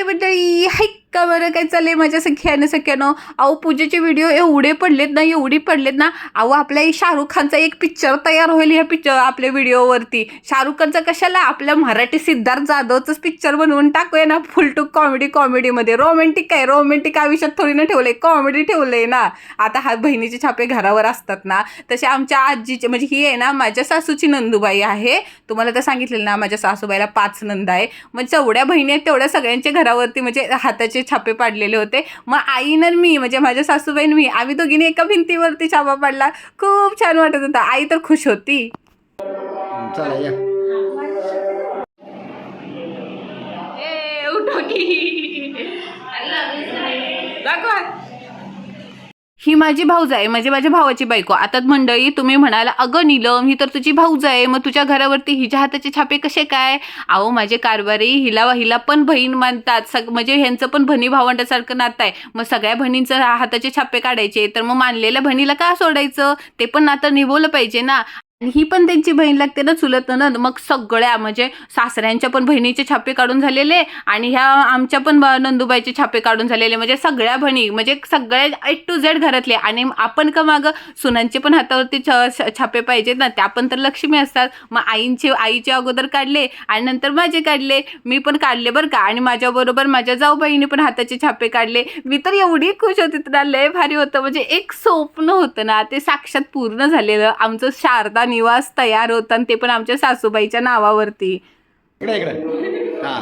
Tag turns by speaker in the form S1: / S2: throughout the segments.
S1: हाय मंडळी हाय का बरं काय चाललंय माझ्या सख्यानं सख्यानं. अहो पूजेचे व्हिडिओ एवढे पडलेत ना एवढी पडलेत ना. अहो आपल्या शाहरुख खानचा एक पिक्चर तयार होईल ह्या पिक्चर आपल्या व्हिडिओवरती शाहरुख खानचा कशाला? आपल्या मराठी सिद्धार्थ जाधवचंच पिक्चर बनवून टाकूया ना फुल टू कॉमेडी कॉमेडीमध्ये रोमॅन्टिक काय? रोमॅन्टिक आयुष्यात थोडी ना ठेवलंय. कॉमेडी ठेवलंय ना. आता हा बहिणीचे छापे घरावर असतात ना. तसे आमच्या आजीचे म्हणजे ही आहे ना माझ्या सासूची नंदूबाई आहे. तुम्हाला तर सांगितलेलं ना माझ्या सासूबाईला पाच नंद आहे. मग जेवढ्या बहिणी आहेत तेवढ्या सगळ्यांच्या घरावरती म्हणजे हाताचे छापे पाडलेले होते. मग आईनं मी म्हणजे माझ्या सासूबाईन मी आम्ही दोघींनी एका भिंतीवरती छापा पाडला. खूप छान वाटत होता. आई तर खुश होती.
S2: चला या.
S1: ही माझी भाऊज आहे म्हणजे माझ्या भावाची बायको. आता मंडळी तुम्ही म्हणाला अगं नीलम ही तर तुझी भाऊज आहे मग तुझ्या घरावरती हिच्या हाताचे छापे कसे काय? अहो माझे कारभारी हिला हिला पण बहीण मानतात सग म्हणजे ह्यांचं पण भणी भावंडासारखं नातं आहे. मग सगळ्या बहिणींचं हाताचे छापे काढायचे तर मग मानलेल्या बहिणीला का सोडायचं? ते पण नातं निभवलं पाहिजे ना. ही पण त्यांची बहीण लागते ना चुलत ननद मग सगळ्या म्हणजे सासऱ्यांच्या पण बहिणीचे छापे काढून झालेले आणि ह्या आमच्या पण ब- नंदुबाईचे छापे काढून झालेले. म्हणजे सगळ्या बहिणी म्हणजे सगळ्या ए टू झेड घरातले. आणि आपण का मागं सुनांचे पण हातावरती छ- छापे पाहिजेत ना. त्या पण तर लक्ष्मी असतात. मग आईंचे आईचे अगोदर काढले आणि नंतर माझे काढले. मी पण काढले बरं का. आणि माझ्याबरोबर माझ्या जाऊ बहिणी पण हाताचे छापे काढले. मी तर एवढी खुश होती. तर लय भारी होतं. म्हणजे एक स्वप्न होतं ना ते साक्षात पूर्ण झालेलं. आमचं शारदा निवास तयार होता आणि ते पण आमच्या सासूबाईच्या नावावरती.
S2: इकडे इकडे. हा.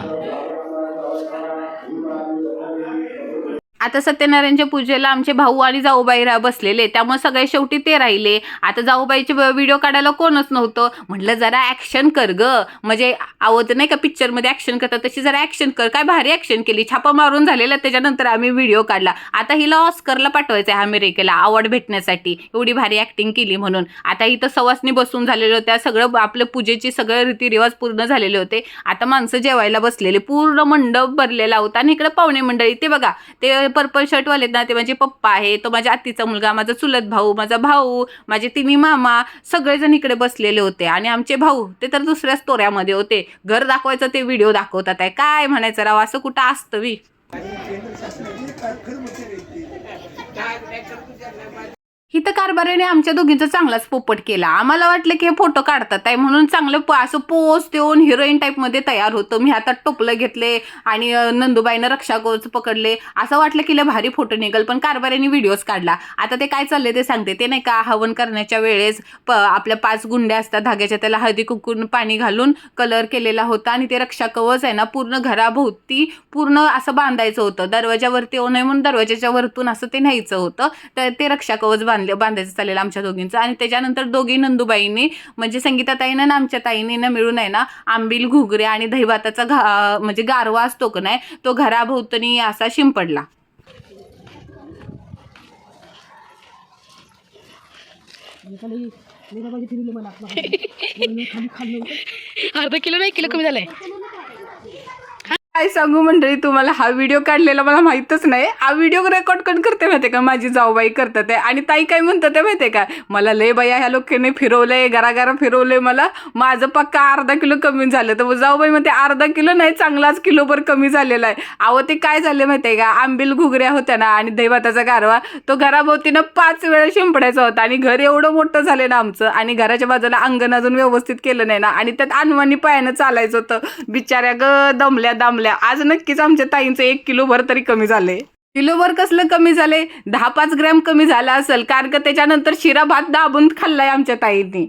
S1: आता सत्यनारायणच्या पूजेला आमचे भाऊ आणि जाऊबाई रा बसलेले. त्यामुळे सगळे शेवटी ते राहिले. आता जाऊबाईचे व्हिडिओ काढायला कोणच नव्हतं. म्हटलं जरा ॲक्शन कर ग. म्हणजे आवत नाही का पिक्चरमध्ये ॲक्शन करतात तशी जरा ॲक्शन कर. काय भारी ॲक्शन केली. छापा मारून झालेला त्याच्यानंतर आम्ही व्हिडिओ काढला. आता हिला ऑस्करला पाठवायचं आहे अमेरिकेला अवॉर्ड भेटण्यासाठी. एवढी भारी ॲक्टिंग केली म्हणून. आता इथं सवासनी बसून झालेलं होत्या सगळं आपलं पूजेची सगळे रीतिरिवाज पूर्ण झालेले होते. आता माणसं जेवायला बसलेले. पूर्ण मंडप भरलेला होता. आणि इकडे पाहुणे मंडळी ते बघा ते पर्पल शर्टवाले ना ते माझे पप्पा आहे तो माझ्या आत्तीचा मुलगा माझा चुलत भाऊ माझा भाऊ माझे तिन्ही मामा सगळेजण इकडे बसलेले होते. आणि आमचे भाऊ ते तर दुसऱ्याच तोऱ्यामध्ये होते. घर दाखवायचं ते व्हिडिओ दाखवतात आहे. काय म्हणायचं राव? असं कुठं असतं वी इथं कारभाराने आमच्या दोघींचा चांगलाच पोपट केला. आम्हाला वाटलं की हे फोटो काढतात आहे म्हणून चांगलं प- असं पोस देऊन हिरोईन टाईपमध्ये तयार होतं. मी हातात टोपलं घेतले आणि नंदूबाईनं नंदुबाईनं पकडले. असं वाटलं की लय भारी फोटो निघल पण कारभाऱ्याने व्हिडिओज काढला. आता ते काय चाललंय ते सांगते. ते नाही का हवन करण्याच्या वेळेस प आपल्या पाच गुंड्या असतात धाग्याच्या त्याला हळदी कुकून पाणी घालून कलर केलेला होता आणि ते रक्षा कवच आहे ना पूर्ण घराभोवती पूर्ण असं बांधायचं होतं. दरवाजावरती येऊ नये म्हणून दरवाजाच्या वरतून असं ते न्यायचं होतं. तर ते रक्षा कवच बांधले बांधायचं चालेल आमच्या दोघींचं. आणि त्याच्यानंतर दोघी नंदुबाईंनी म्हणजे संगीता ताईनं आणि आमच्या ताईने ना मिळून आहे ना आंबील घुगरे आणि दहीभाताचा घा म्हणजे गारवा असतो का नाही तो घराभोवतणी असा शिंपडला.
S3: अर्धा किलो नाही किलो कमी झालंय.
S1: काय सांगू मंडळी तुम्हाला हा व्हिडिओ काढलेला मला माहीतच नाही. हा व्हिडिओ रेकॉर्ड कोण करते माहिती का? माझी जाऊबाई करतात आहे आणि ताई काय म्हणतात ते माहिती का? मला लय बाया ह्या लोकांनी फिरवलंय घराघरा फिरवलंय मला. माझं पक्का अर्धा किलो कमी झालं. तर जाऊबाई म्हणते अर्धा किलो नाही चांगलाच किलोभर कमी झालेला आहे. अहो ते काय झालं माहिती आहे का? आंबील घुगऱ्या होत्या ना आणि दहीभाताचा गारवा तो घराभोवतीनं पाच वेळा शिंपडायचा होता. आणि घर एवढं मोठं झालं ना आमचं आणि घराच्या बाजूला अंगण अजून व्यवस्थित केलं नाही ना आणि त्यात अनवानी पायानं चालायचं होतं. बिचाऱ्या ग दमल्या दमल्या आज नक्कीच आमच्या ताईंचं एक किलोभर तरी कमी झाले किलोभर कसलं कमी झालंय? दहा पाच ग्रॅम कमी झाला असेल कारण का त्याच्यानंतर शिरा भात दाबून खाल्लाय आमच्या ताईंनी.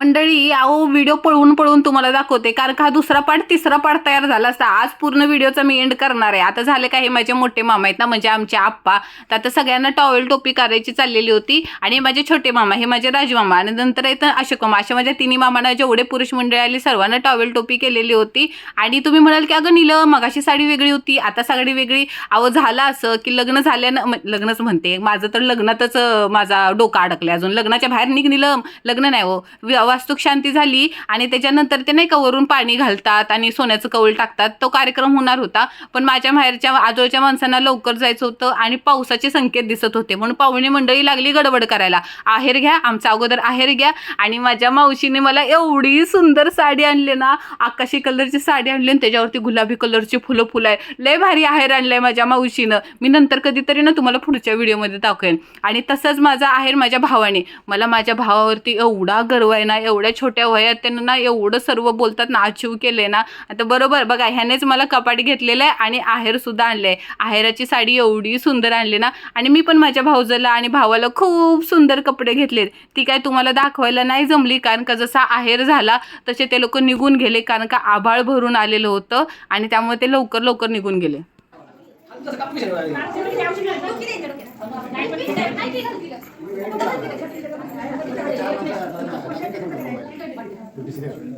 S1: मंडळी अहो व्हिडिओ पळवून पळवून तुम्हाला दाखवते. कारण का हा दुसरा पार्ट तिसरा पार्ट तयार झाला असता. आज पूर्ण व्हिडिओचा मी एंड करणार आहे. आता झाले काही हे माझे मोठे मामा आहेत ना म्हणजे आमचे आप्पा. तर आता सगळ्यांना टॉवेल टोपी करायची चाललेली होती. आणि माझे छोटे मामा हे माझे राजमामा. आणि नंतर येतं अशोक मामा. अशा माझ्या तिन्ही मामांना जेवढे पुरुष मंडळी आले सर्वांना टॉवेल टोपी केलेली होती. आणि तुम्ही म्हणाल की अगं निलं मगाशी साडी वेगळी होती आता साडी वेगळी. अहो झालं असं की लग्न झाल्यानं लग्नच म्हणते. माझं तर लग्नातच माझा डोका अडकले अजून. लग्नाच्या बाहेर निघ निलं लग्न नाही हो. वास्तुक शांती झाली आणि त्याच्यानंतर ते नाही का वरून पाणी घालतात आणि सोन्याचं कौल टाकतात. तो कार्यक्रम होणार होता. पण माझ्या माहेरच्या आजोळच्या माणसांना लवकर जायचं होतं आणि पावसाचे संकेत दिसत होते. म्हणून पाहुणे मंडळी लागली गडबड करायला. आहेर घ्या आमचा अगोदर आहेर घ्या. आणि माझ्या मावशीने मला एवढी सुंदर साडी आणली ना आकाशी कलरची साडी आणली आणि त्याच्यावरती गुलाबी कलरची फुलं फुलं आहे लय भारी आहेर आणलंय माझ्या मावशीनं. मी नंतर कधीतरी ना तुम्हाला पुढच्या व्हिडिओमध्ये दाखवेन. आणि तसंच माझा आहेर माझ्या भावाने. मला माझ्या भावावरती एवढा गर्व आहे ना एवढ्या छोट्या वयात त्यांना ना एवढं सर्व बोलतात ना अचीव केले ना. आता बरोबर बघा ह्यानेच मला कपाट घेतलेलं आहे आणि आहेरसुद्धा आणलं आहे आहेराची साडी एवढी सुंदर आणली ना. आणि मी पण माझ्या भाऊजाला आणि भावाला खूप सुंदर कपडे घेतलेत. ती काय तुम्हाला दाखवायला नाही जमली कारण का जसा आहेर झाला तसे ते लोक निघून गेले कारण का आभाळ भरून आलेलं होतं आणि त्यामुळे ते लवकर लवकर निघून गेले.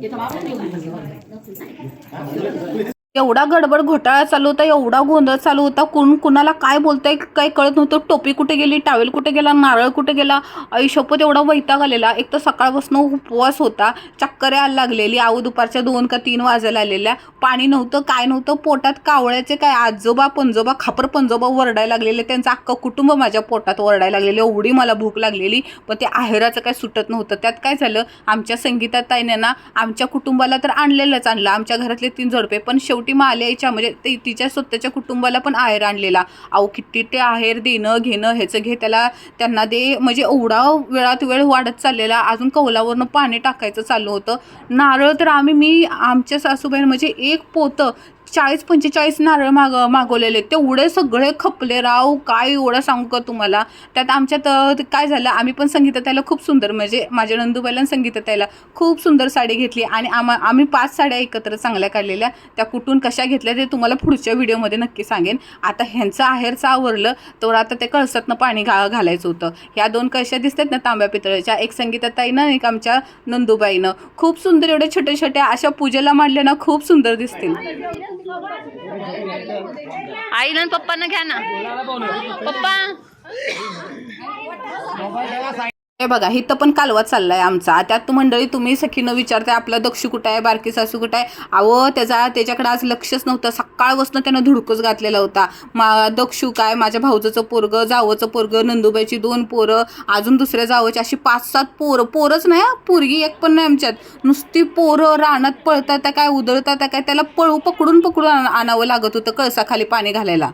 S1: 예他妈아파트에 가? एवढा गडबड घोटाळा चालू होता एवढा गोंधळ चालू होता कोण कुणाला काय बोलतंय काय कळत नव्हतं. टोपी कुठे गेली टावेल कुठे गेला नारळ कुठे गेला? आई एवढा वैताग आलेला. एक तर सकाळपासून उपवास होता चक्कर यायला लागलेली आऊ दुपारच्या दोन का तीन वाजायला आलेल्या. पाणी नव्हतं काय नव्हतं पोटात कावळ्याचे काय आजोबा पंजोबा खापर पंजोबा वरडायला लागलेले त्यांचं अख्खं कुटुंब माझ्या पोटात वरडायला लागलेलं एवढी मला भूक लागलेली. पण ते आहेराचं काय सुटत नव्हतं. त्यात काय झालं? आमच्या संगीता ताईने ना आमच्या कुटुंबाला तर आणलेलंच आणलं. आमच्या घरातले तीन झडपे पण शेवटी माल्याच्या म्हणजे ते तिच्या स्वतःच्या कुटुंबाला पण आहेर आणलेला. अहो किती ते आहेर देणं घेणं ह्याचं घे त्याला त्यांना दे म्हणजे एवढा वेळात वेळ वाढत चाललेला. अजून कौलावरनं पाणी टाकायचं चालू होतं. नारळ तर आम्ही मी आमच्या सासूबाई म्हणजे एक पोतं चाळीस पंचेचाळीस नारळ माग मागवलेले. तेवढे सगळे खपले. राव काय एवढं सांगू का तुम्हाला? त्यात आमच्यात काय झालं? आम्ही पण संगीता त्याला खूप सुंदर म्हणजे माझ्या नंदूबाईला संगीता त्याला खूप सुंदर साडी घेतली आणि आम्हा आम्ही पाच साड्या एकत्र चांगल्या काढलेल्या. त्या कुठून कशा घेतल्या ते तुम्हाला पुढच्या व्हिडिओमध्ये नक्की सांगेन. आता ह्यांचं आहेरचं आवरलं तर आता ते कळसातनं पाणी घा घालायचं होतं. ह्या दोन कशा दिसतात ना तांब्या पितळ्याच्या? एक संगीताताईनं एक आमच्या नंदूबाईनं. खूप सुंदर एवढ्या छोट्या छोट्या अशा पूजेला मांडल्या ना खूप सुंदर दिसतील. आईला पप्पांना घ्या ना. पप्पा. हे बघा इथं पण कालवा चाललाय आमचा. त्यात मंडळी तुम्ही सखीनं विचारताय आपला दक्षू कुठं आहे बारकी सासू कुठं आहे? अहो त्याचा त्याच्याकडे आज लक्षच नव्हतं. सकाळपासून त्यानं धुडकच घातलेला होता. मा दक्षू काय माझ्या भाऊचं पोरगं जावचं पोरगं नंदुबाईची दोन पोरं अजून दुसऱ्या जावची अशी पाच सात पोरं. पोरच नाही पोरगी एक पण नाही आमच्यात. नुसती पोरं रानात पळतात त्या काय उधळतात काय त्याला पळू पकडून पकडून आण- आणावं लागत होतं कळसाखाली पाणी घालायला.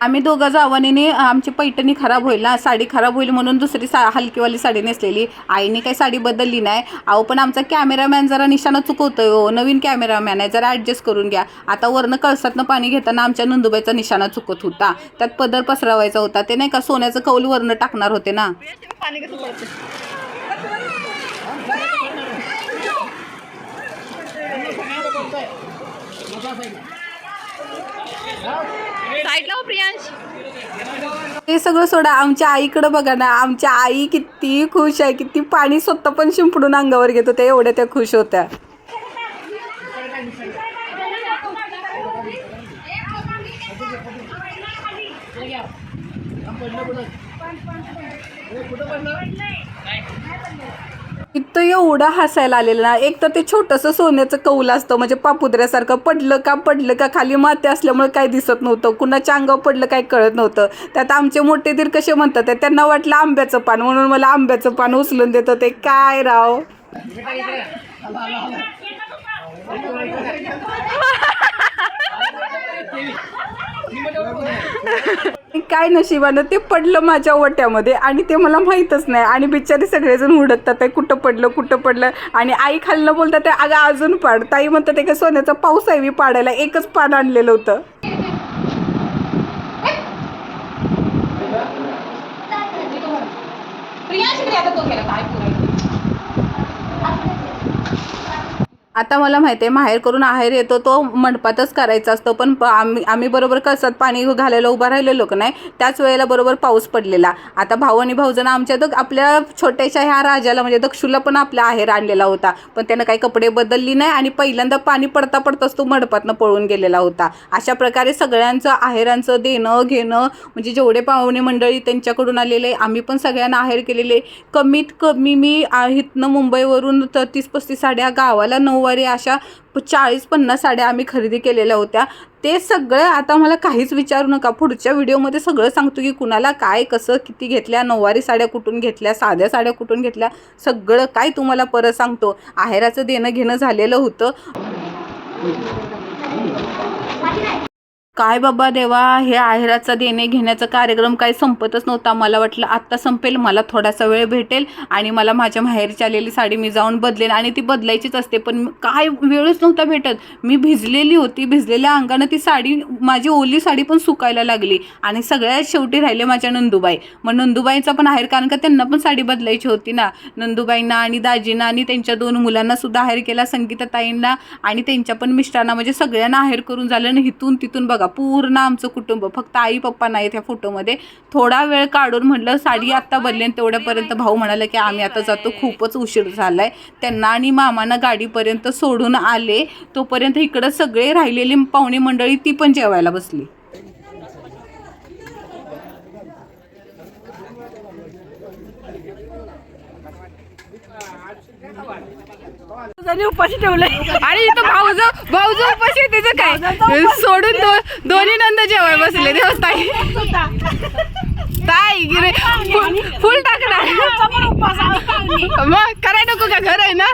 S1: आम्ही दोघं जावानीने आमची पैठणी खराब होईल ना साडी खराब होईल म्हणून दुसरी सा हलकीवाली साडी नेसलेली. आईने काही साडी बदलली नाही. अहो पण आमचा कॅमेरामॅन जरा निशाणा चुकवतोय हो. नवीन कॅमेरामॅन आहे. जरा ॲडजस्ट करून घ्या. आता वरनं कळसातनं पाणी घेताना आमच्या नंदुबाईचा निशाणा चुकत होता. त्यात पदर पसरवायचा होता. ते नाही का सोन्याचं कौल वरनं टाकणार होते ना?
S3: साईडला हो प्रियांश.
S1: हे सगळं सोडा आमच्या आईकडं बघा ना आमच्या आई किती खुश आहे किती पाणी स्वतः पण शिंपडून अंगावर घेत होत्या एवढ्या त्या खुश होत्या. इथं एवढं हसायला आलेलं ना एक तर ते छोटंसं सोन्याचं कौल असतं म्हणजे पापुद्र्यासारखं पडलं का पडलं का खाली माती असल्यामुळे काय दिसत नव्हतं कुणाच्या अंगावर पडलं काय कळत नव्हतं. त्यात आमचे मोठे दीर कसे म्हणतात त्यांना वाटलं आंब्याचं पान म्हणून मला आंब्याचं पान उचलून देतं ते काय राव? काय नशिबानं? ते पडलं माझ्या ओट्यामध्ये आणि ते मला माहीतच नाही. आणि बिचारे सगळेजण हुडकतात आहे कुठं पडलं कुठं पडलं? आणि आई खाल्लं बोलतात आहे, अगं अजून पाड. ताई म्हणतात आहे का सोन्याचा पाऊस आहे मी पाडायला एकच पान आणलेलं होतं. आता मला माहिती आहे माहेर करून आहेर येतो तो मंडपातच करायचा असतो पण प- आम्ही आम्ही बरोबर कसात पाणी घालायला उभा राहिलेलो का नाही त्याच वेळेला बरोबर पाऊस पडलेला. आता भाऊ आणि भाऊजण आमच्या तर आपल्या छोट्याशा ह्या राजाला म्हणजे दक्षूला पण आपल्या आहेर आणलेला होता. पण त्यानं काही कपडे बदलली नाही आणि पहिल्यांदा पाणी पडता पडताच तो मंडपातनं पळून गेलेला होता. अशा प्रकारे सगळ्यांचं आहेरांचं देणं घेणं म्हणजे जेवढे पाहुणे मंडळी त्यांच्याकडून आलेले आम्ही पण सगळ्यांना आहेर केलेले. कमीत कमी मी इथनं मुंबईवरून तर तीस पस्तीस साड्या गावाला नऊ नऊवारी अशा चाळीस पन्नास साड्या आम्ही खरेदी केलेल्या होत्या. ते सगळं आता मला काहीच विचारू नका. पुढच्या व्हिडिओमध्ये सगळं सांगतो की कुणाला काय कसं किती घेतल्या नऊवारी साड्या कुठून घेतल्या साध्या साड्या कुठून घेतल्या सगळं काय तुम्हाला परत सांगतो. आहेराचं देणं घेणं झालेलं होतं. काय बाबा देवा हे आहेराचा देणे घेण्याचा कार्यक्रम काही संपतच नव्हता. मला वाटलं आत्ता संपेल मला थोडासा वेळ भेटेल आणि मला माझ्या माहेरची आलेली साडी मी जाऊन बदलेन आणि ती बदलायचीच असते. पण काय वेळच नव्हता भेटत. मी भिजलेली होती भिजलेल्या अंगानं ती साडी माझी ओली साडी पण सुकायला लागली आणि सगळ्यात शेवटी राहिले माझ्या नंदुबाई. मग नंदुबाईचा पण आहेर कारण का त्यांना पण साडी बदलायची होती ना. नंदुबाईंना आणि दाजींना आणि त्यांच्या दोन मुलांना सुद्धा आहेर केला संगीताताईंना आणि त्यांच्या पण मिस्टरांना म्हणजे सगळ्यांना आहेर करून झालं आणि इथून तिथून बघा. पूर्ण आमचं कुटुंब फक्त आई पप्पा नाहीत ह्या फोटोमध्ये. थोडा वेळ काढून म्हटलं साडी आत्ता बदलेन तेवढ्यापर्यंत भाऊ म्हणाला की आम्ही आता जातो खूपच उशीर झाला आहे त्यांना आणि मामानं गाडीपर्यंत सोडून आले. तोपर्यंत इकडं सगळे राहिलेली पाहुणे मंडळी ती पण जेवायला बसली.
S3: उपाशी ठेवले आणि इथं भाऊज भाऊज उपाशी त्याचं काय? सोडून दो, दोन्ही नंद जेवाय बसले देवस ताई ताई गिरे फुल फुल टाकणार. मग कराय नको का? घर आहे ना?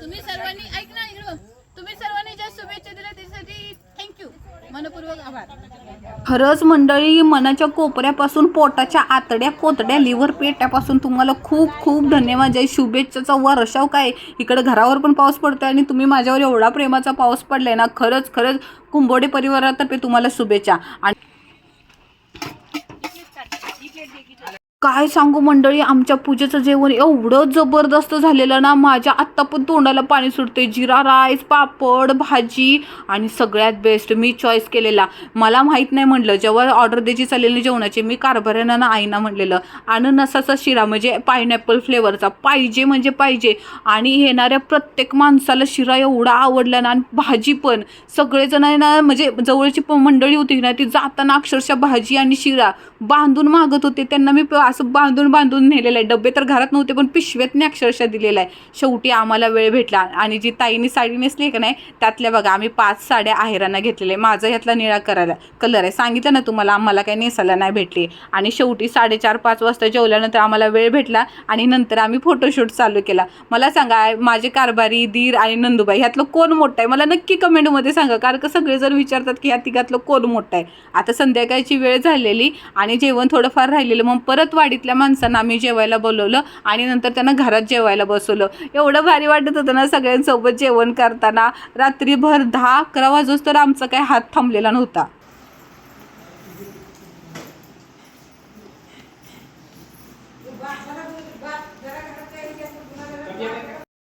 S4: तुम्ही सर्वांनी ऐक ना इकडं बघ. तुम्ही सर्वांनी ज्या शुभेच्छा दिल्या त्यासाठी थँक्यू मनपूर्वक आभार.
S1: खरंच मंडळी मनाच्या कोपऱ्यापासून पोटाच्या आतड्या कोतड्या लिव्हर पेट्यापासून तुम्हाला खूप खूप धन्यवाद. जय शुभेच्छाचा वर्षाव काय? इकडे घरावर पण पाऊस पडतोय आणि तुम्ही माझ्यावर एवढा प्रेमाचा पाऊस पडलाय ना खरंच खरंच कुंभोडे परिवारातर्फे तुम्हाला शुभेच्छा. आणि काय सांगू मंडळी आमच्या पूजेचं जेवण एवढं जबरदस्त झालेलं ना माझ्या आत्ता पण तोंडाला पाणी सुटते जिरा राईस पापड भाजी आणि सगळ्यात बेस्ट मी चॉईस केलेला. मला माहीत नाही म्हटलं जेव्हा ऑर्डर द्यायची चाललेली जेवणाची मी कारभाऱ्यानं ना आईना म्हणलेलं अननसाचा शिरा म्हणजे पायनॅपल फ्लेवरचा पाहिजे म्हणजे पाहिजे. आणि येणाऱ्या प्रत्येक माणसाला शिरा एवढा आवडला ना आणि भाजी पण. सगळेजण आहे ना म्हणजे जवळची प- मंडळी होती ना ती जाताना अक्षरशः भाजी आणि शिरा बांधून मागत होते. त्यांना मी प- असं बांधून बांधून नेलेलं आहे. डबे तर घरात नव्हते पण पिशव्यातने अक्षरशः दिलेलं आहे. शेवटी आम्हाला वेळ भेटला. आणि जी ताईने साडी नेसली का नाही त्यातल्या बघा आम्ही पाच साड्या आहेरांना घेतलेल्या आहे माझा ह्यातला निळा करायला. कलर आहे. सांगितलं ना तुम्हाला आम्हाला काही नेसायला नाही भेटली. आणि शेवटी साडेचार पाच वाजता जेवल्यानंतर आम्हाला वेळ भेटला आणि नंतर आम्ही फोटोशूट चालू केला. मला सांगा माझे कारभारी दीर आणि नंदुबाई ह्यातलं कोण मोठं आहे? मला नक्की कमेंटमध्ये सांगा कारण का सगळेजण विचारतात की ह्या तिघातलं कोण मोठं आहे? आता संध्याकाळची वेळ झालेली आणि जेवण थोडंफार राहिलेलं मग परत वाडीतल्या माणसांना आम्ही जेवायला बोलवलं आणि नंतर त्यांना घरात जेवायला बसवलं. एवढं भारी वाटत होतं ना सगळ्यांसोबत जेवण करताना. रात्रीभर दहा अकरा वाजोस तर आमचा काही हात थांबलेला नव्हता.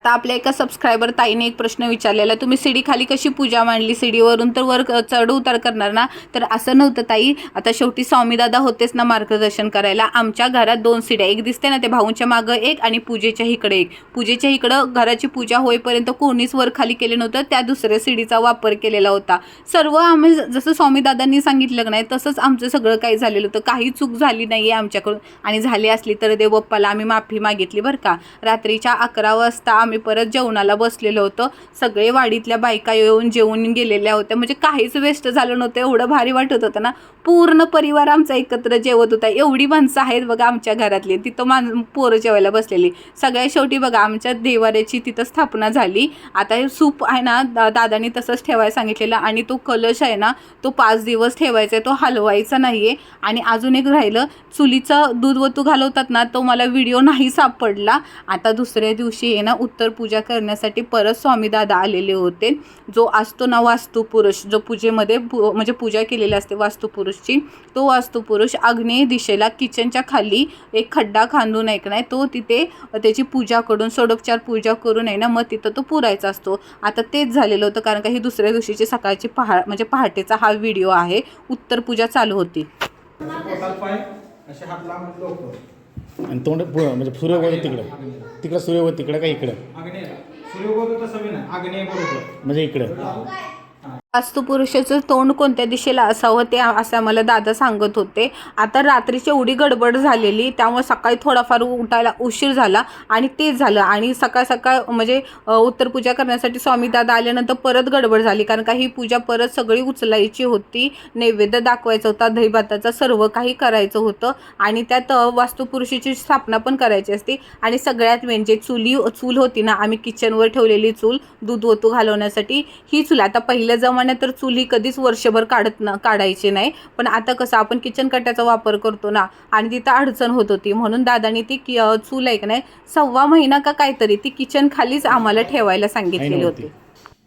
S1: तर आपल्या एका सबस्क्रायबर ताईने एक प्रश्न विचारलेला तुम्ही सीडी खाली कशी पूजा मांडली? सीडीवरून तर वर चढ उतार करणार ना? तर असं नव्हतं ताई. आता शेवटी स्वामीदादा होतेच ना मार्गदर्शन करायला. आमच्या घरात दोन सीड्या एक दिसते ना ते भाऊंच्या मागं एक आणि पूजेच्या इकडे एक. पूजेच्या इकडं घराची पूजा होईपर्यंत कोणीच वर खाली केलं नव्हतं. त्या दुसऱ्या सीडीचा वापर केलेला होता. सर्व आम्ही ज- जसं स्वामीदादांनी सांगितलं नाही तसंच आमचं सगळं काही झालेलं होतं. काही चूक झाली नाही आहे आमच्याकडून. आणि झाली असली तर देवप्पाला आम्ही माफी मागितली बरं का? रात्रीच्या अकरा वाजता आम्ही परत जेवणाला बसलेलो होतो. सगळे वाडीतल्या बायका येऊन जेवून गेलेल्या होत्या. म्हणजे काहीच वेस्ट झालं नव्हतं. एवढं भारी वाटत होतं ना. पूर्ण परिवार आमचा एकत्र जेवत होता. एवढी माणसं आहेत बघा आमच्या घरातली. तिथं मान पोरं जेवायला बसलेली. सगळ्या शेवटी बघा आमच्या देवाऱ्याची तिथं स्थापना झाली. आता हे सूप आहे ना दा दादानी तसंच ठेवायला सांगितलेलं. आणि तो कलश आहे ना तो पाच दिवस ठेवायचा आहे. तो हलवायचा नाही आहे आणि अजून एक राहिलं चुलीचं दूध वतू घालवतात ना तो मला व्हिडिओ नाही सापडला. आता दुसऱ्या दिवशी आहे ना उत्तर पूजा करण्यासाठी परत स्वामीदादा आलेले होते. जो असतो ना वास्तुपुरुष जो पूजेमध्ये पू म्हणजे पूजा केलेली असते वास्तुपुरुषची तो वास्तुपुरुष आग्नेय दिशेला किचनच्या खाली एक खड्डा खांदून एक नाही तो तिथे त्याची पूजा करून सोडोपचार पूजा करून आहे ना मग तिथं तो पुरायचा असतो. आता तेच झालेलं होतं कारण का ही दुसऱ्या दिवशीची सकाळची पहा म्हणजे पहाटेचा हा व्हिडिओ आहे. उत्तर पूजा चालू होती.
S2: आणि तोंड पुढं म्हणजे सूर्यवत तिकडं. तिकडं सूर्यवत तिकडं का इकडं?
S5: आग्नेय. सूर्यबोध तसं बी नाही. आग्नेय बरोबर
S2: म्हणजे इकडं.
S1: वास्तुपुरुषाचं तोंड कोणत्या दिशेला असावं ते असं आम्हाला दादा सांगत होते. आता रात्रीची एवढी गडबड झालेली त्यामुळे सकाळी थोडाफार उठायला उशीर झाला आणि तेच झालं. आणि सकाळ सकाळ म्हणजे उत्तर पूजा करण्यासाठी स्वामी दादा आल्यानंतर परत गडबड झाली. कारण का ही पूजा परत सगळी उचलायची होती. नैवेद्य दाखवायचा होता दहीभाताचा सर्व काही करायचं होतं. आणि त्यात वास्तुपुरुषाची स्थापना पण करायची असते. आणि सगळ्यात मेन जे चुली चूल होती ना आम्ही किचनवर ठेवलेली चूल दूध ओतू घालवण्यासाठी ही चूल. आता पहिल्या जमान्यात तर चूल कधीच वर्षभर काढत ना काढायची नाही. पण आता कसं आपण किचन कट्ट्याचा वापर करतो ना आणि तिथं अडचण होत होती. म्हणून दादानी ती चूल आहे का नाही सव्वा महिना का काहीतरी ती किचन खालीच आम्हाला ठेवायला सांगितलेली होती.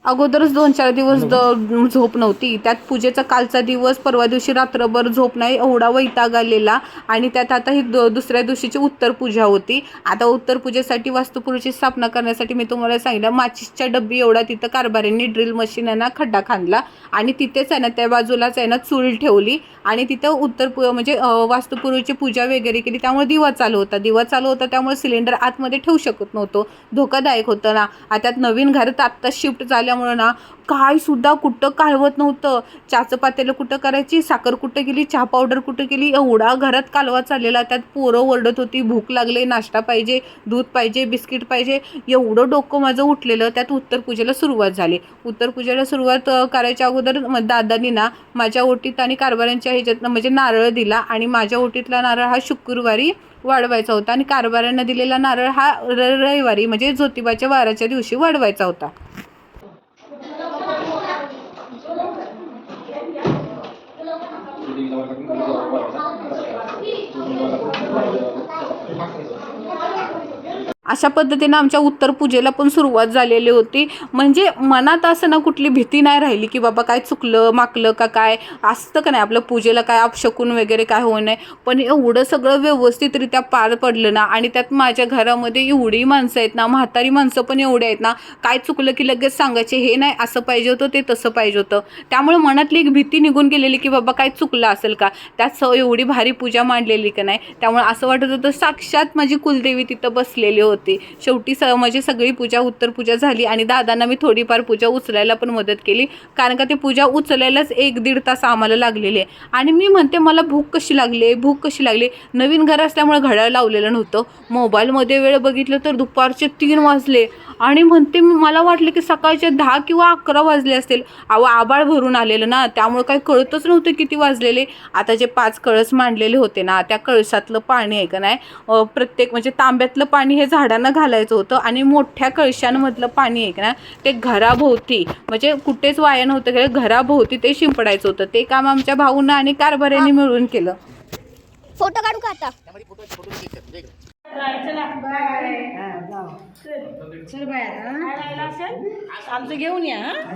S1: अगोदरच दोन चार दिवस द- झोप नव्हती. त्यात पूजेचा कालचा दिवस परवा दिवशी रात्रभर झोप नाही एवढा वैताग आलेला. आणि त्यात आता ही द- दुसऱ्या दिवशीची उत्तर पूजा होती. आता उत्तर पूजेसाठी वास्तुपुरुषी स्थापना करण्यासाठी मी तुम्हाला सांगितलं माचीसच्या डब्बी एवढा तिथं कारभाऱ्यांनी ड्रिल मशीनना खड्डा खांदला. आणि तिथेच आहे ना त्या बाजूलाच आहे ना चूल ठेवली. आणि तिथं उत्तर पू म्हणजे अ, वास्तुपुरुषी पूजा वगैरे केली. त्यामुळे दिवा चालू होता. दिवा चालू होता त्यामुळे सिलेंडर आतमध्ये ठेवू शकत नव्हतो. धोकादायक होतं ना. आता नवीन घरात आत्ता शिफ्ट झाल्यामुळं ना काय सुद्धा कुठं कालवत नव्हतं. चहाचं पातेलं कुठं करायची? साखर कुठं गेली? चहा पावडर कुठं गेली? एवढा घरात कालवा चाललेला. त्यात पोरं ओरडत होती भूक लागले नाश्ता पाहिजे दूध पाहिजे बिस्किट पाहिजे. एवढं डोकं माझं उठलेलं. त्यात उत्तर पूजेला सुरुवात झाली. उत्तर पूजेला सुरुवात करायच्या अगोदर दादानी दादांनी ना माझ्या ओटीत आणि कारभाऱ्यांच्या ह्याच्यातनं म्हणजे नारळ दिला आणि माझ्या ओटीतला नारळ हा शुक्रवारी वाढवायचा होता आणि कारभाऱ्यांना दिलेला नारळ हा र रविवारी म्हणजे ज्योतिबाच्या वाराच्या दिवशी वाढवायचा होता. 그러면은아버지가이주 민. अशा पद्धतीनं आमच्या उत्तर पूजेला पण सुरुवात झालेली होती. म्हणजे मनात असं ना कुठली भीती नाही राहिली की बाबा काय चुकलं माकलं का काय? असतं का नाही? आपलं पूजेला काय अपशकून वगैरे काय होऊ नये? पण एवढं सगळं व्यवस्थितरित्या पार पडलं ना आणि त्यात माझ्या घरामध्ये एवढी माणसं आहेत ना म्हातारी माणसं पण एवढी आहेत ना काय चुकलं की लगेच सांगायचे हे नाही असं पाहिजे होतं ते तसं पाहिजे होतं. त्यामुळे मनातली एक भीती निघून गेलेली की बाबा काय चुकलं असेल का? त्यात स एवढी भारी पूजा मांडलेली का नाही? त्यामुळे असं वाटत होतं साक्षात माझी कुलदेवी तिथं बसलेली होती. शेवटी स माझी सगळी पूजा उत्तर पूजा झाली आणि दादांना मी थोडीफार पूजा उचलायला पण मदत केली. कारण का ती पूजा उचलायलाच एक दीड तास आम्हाला लागलेले आणि मी म्हणते मला भूक कशी लागली भूक कशी लागली नवीन घर असल्यामुळे घड्याळ लावलेलं नव्हतं. मोबाईलमध्ये वेळ बघितलं तर दुपारचे तीन वाजले. आणि म्हणते मी मला वाटलं की सकाळचे दहा किंवा अकरा वाजले असतील. अहो आबाळ भरून आलेलं ना त्यामुळे काही कळतच नव्हतं किती वाजलेले. आता जे पाच कळस मांडलेले होते ना त्या कळसातलं पाणी आहे का नाही? प्रत्येक म्हणजे तांब्यातलं पाणी हे झाडांना घालायचं होतं आणि मोठ्या कळशांमधलं पाणी आहे का ना ते घराभोवती म्हणजे कुठेच वाया नव्हतं गेलं घराभोवती ते शिंपडायचं होतं. ते काम आमच्या भाऊनं आणि कारभाऱ्यांनी मिळून केलं.
S6: फोटो काढू का आता?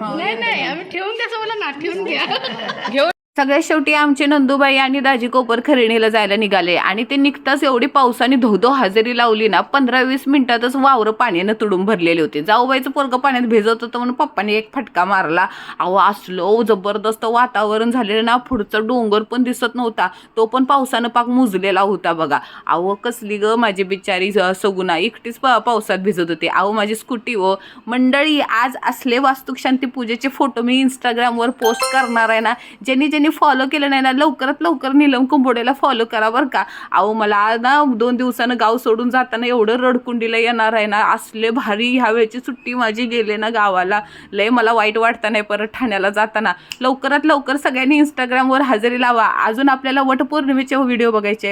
S3: नाही नाही आम्ही ठेवून द्या मला ना ठेवून घ्या
S1: सगळ्यात शेवटी आमचे नंदूबाई आणि दाजी कोपर खरेणीला जायला निघाले आणि ते निघताच एवढी पावसाने धोधो हजेरी लावली ना पंधरा वीस मिनिटातच वावरं पाण्यानं तुडून भरलेले होते. जाऊबाईचं पोरगं पाण्यात भिजत होतं म्हणून पप्पाने एक फटका मारला. अहो असलो जबरदस्त वातावरण झालेलं ना पुढचा डोंगर पण दिसत नव्हता. तो पण पावसानं पाक मुजलेला होता बघा. अहो कसली ग माझी बिचारी सगुना. एकटीच पावसात भिजत होते. अहो माझी स्कूटी व मंडळी आज असले वास्तुक शांती पूजेचे फोटो मी इंस्टाग्रामवर पोस्ट करणार आहे ना ज्यांनी ज्यांनी फॉलो केलं नाही ना लवकरात लवकर नीलम कुंभोडेला फॉलो करा बरं का. अहो मला ना दोन दिवसानं गाव सोडून जाताना एवढं रडकुंडीला येणार आहे ना असले भारी ह्या वेळची सुट्टी माझी गेले ना गावाला. लय मला वाईट वाटतं नाही परत ठाण्याला जाताना. लवकरात लवकर सगळ्यांनी इंस्टाग्रामवर हजेरी लावा. अजून आपल्याला वटपौर्णिमेचे व्हिडिओ बघायचे आहेत.